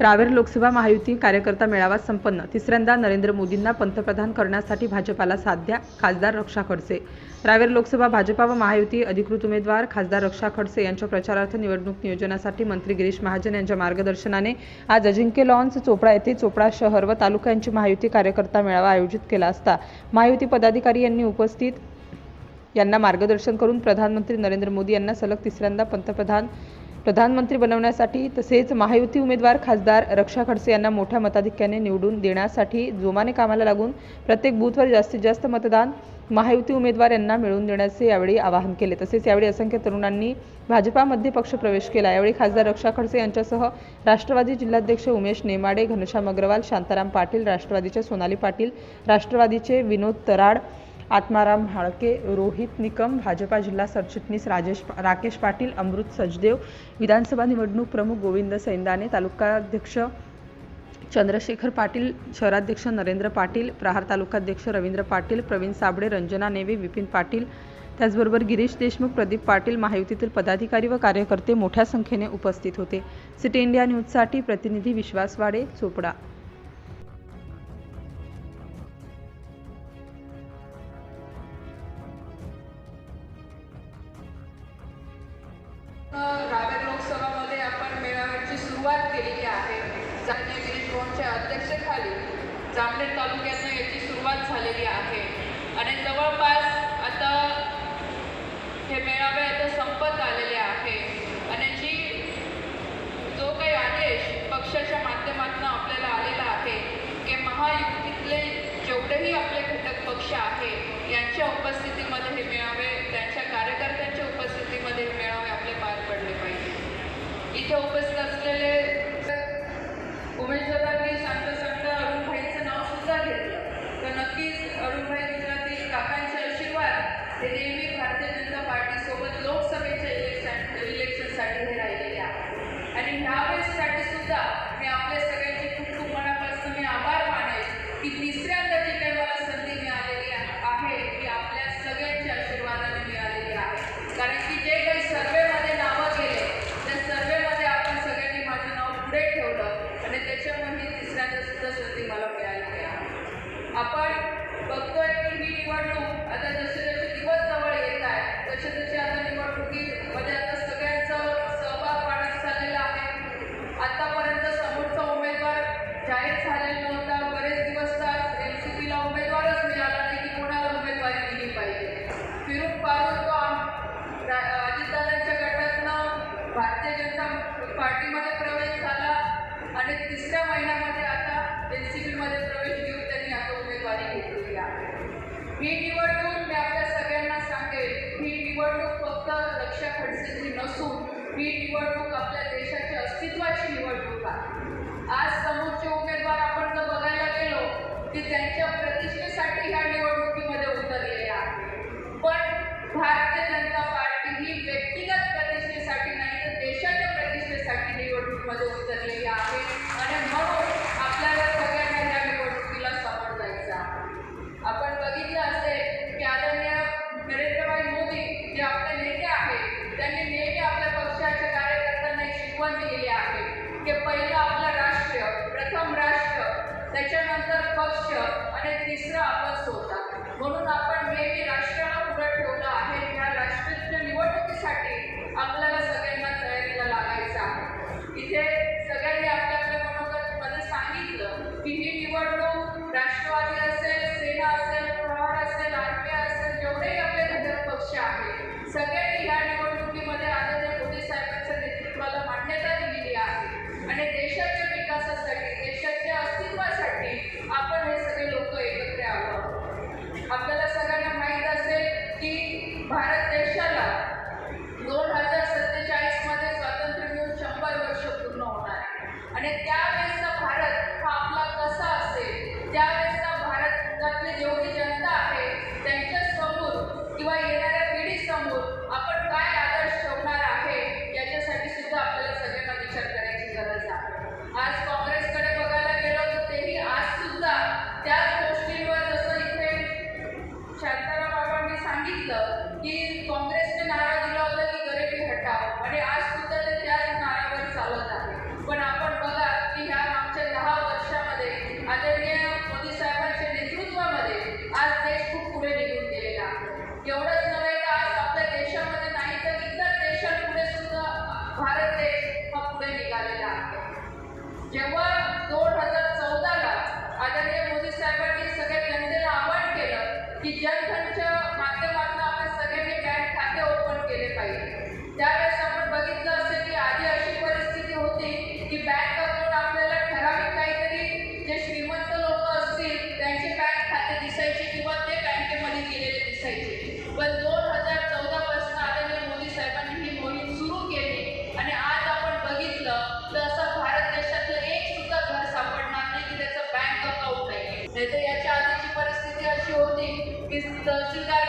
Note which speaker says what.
Speaker 1: रावेर लोकसभा महायुती कार्यकर्ता मेळावा संपन्न. तिसऱ्यांदा नरेंद्र मोदींना पंतप्रधान करण्यासाठी भाजपाला साध्या खासदार रक्षा खडसे. रावेर लोकसभा भाजपा व महायुती अधिकृत उमेदवार खासदार रक्षा खडसे यांच्या प्रचारार्थ निवडणूक नियोजनासाठी मंत्री गिरीश महाजन यांच्या मार्गदर्शनाने आज अजिंक्य लॉन्स चोपडा येथे चोपडा शहर व तालुक्यांची महायुती कार्यकर्ता मेळावा आयोजित केला असता. महायुती पदाधिकारी यांनी उपस्थित यांना मार्गदर्शन करून प्रधानमंत्री नरेंद्र मोदी यांना सलग तिसऱ्यांदा पंतप्रधान प्रधानमंत्री बनवण्यासाठी तसेच महायुती उमेदवार खासदार रक्षा खडसे यांना मोठ्या मताधिक्याने निवडून देण्यासाठी जोमाने कामाला लागून प्रत्येक बूथवर जास्तीत जास्त मतदान महायुती उमेदवार यांना मिळवून देण्याचे यावेळी आवाहन केले. तसेच यावेळी असंख्य तरुणांनी भाजपामध्ये पक्ष प्रवेश केला. यावेळी खासदार रक्षा खडसे यांच्यासह राष्ट्रवादी जिल्हाध्यक्ष उमेश नेमाडे घनश्याम अग्रवाल शांताराम पाटील राष्ट्रवादीचे सोनाली पाटील राष्ट्रवादीचे विनोद तराड आत्माराम हाळके रोहित निकम भाजपा जिल्हा सरचिटणीस राजेश राकेश पाटील अमृत सचदेव विधानसभा निवडणूक प्रमुख गोविंद सैंदाने तालुकाध्यक्ष चंद्रशेखर पाटील शहराध्यक्ष नरेंद्र पाटील प्रहार तालुकाध्यक्ष रवींद्र पाटील प्रवीण साबळे रंजना नेवे विपिन पाटील त्याचबरोबर गिरीश देशमुख प्रदीप पाटील महायुतीतील पदाधिकारी व कार्यकर्ते मोठ्या संख्येने उपस्थित होते. सिटी इंडिया न्यूजसाठी प्रतिनिधी विश्वास वाडे चोपडा.
Speaker 2: सुरुवात केलेली आहे जागेगिरी ड्रोनच्या अध्यक्षतेखाली जामनेर तालुक्यातनं याची सुरुवात झालेली आहे. आणि जवळपास आता हे मेळावे आता संपत आलेले आहे. आणि जी जो काही आदेश पक्षाच्या माध्यमातून आपल्याला आलेला आहे की महायुतीतले जेवढेही आपले घटक पक्ष आहे यांच्या उपस्थितीमध्ये हे मेळावे त्यांच्या कार्यकर्त्यांच्या उपस्थितीमध्ये हे मेळावे आपले पार पडले पाहिजे. इथे उपस्थित असलेले तुमचा मी आपल्या सगळ्यांचे खूप खूप मनापासून मी आभार मानेल की तिसऱ्यांदा जी काही मला संधी मिळालेली आहे ती आपल्या सगळ्यांच्या आशीर्वादाने मिळालेली आहे. कारण की जे काही सर्वेमध्ये नावं गेले त्या सर्वेमध्ये आपण सगळ्यांनी माझं नाव पुढे ठेवलं आणि त्याच्यामुळे तिसऱ्यांदा सुद्धा संधी मला मिळालेली आहे. आपण बघतोय की ही निवडणूक आता जसे आणि तिसऱ्या महिन्यामध्ये आता एन सी प्रवेश घेऊन त्यांनी आता उमेदवारी घेतलेली आहे. ही निवडणूक मी आपल्या सगळ्यांना सांगेल ही निवडणूक फक्त लक्ष खडसेची नसून ही निवडणूक आपल्या देशाच्या अस्तित्वाची निवडणूक आहे. आज त्याच्यानंतर पक्ष आणि तिसरं आपण स्वतः म्हणून आपण नेहमी राष्ट्राला पुढे ठेवलं आहे या राष्ट्रीय निवडणुकीसाठी आपल्याला सगळ्यांना तयारीला लागायचं आहे. इथे सगळ्यांनी आपल्या मनोगतमध्ये सांगितलं की ही निवडणूक राष्ट्रवादी असेल सेना असेल प्रहार असेल आरपीआय असेल जेवढेही आपले घटक पक्ष आहेत सगळ्यांनी ह्या निवडणुकीमध्ये आदरणीय मोदी साहेबांच्या नेतृत्वाला मान्यता दिलेली आहे. आणि आहे आणि जेव्हा दोन हजार चौदाला आदरणीय मोदी साहेबांनी सगळ्या जनतेला आवाहन केलं की जनधनच्या माध्यमातून आपण सगळ्यांनी बँक खाते ओपन केले पाहिजे. त्यावेळेस आपण बघितलं असेल की आधी अशी परिस्थिती होती की बँक की त्याचं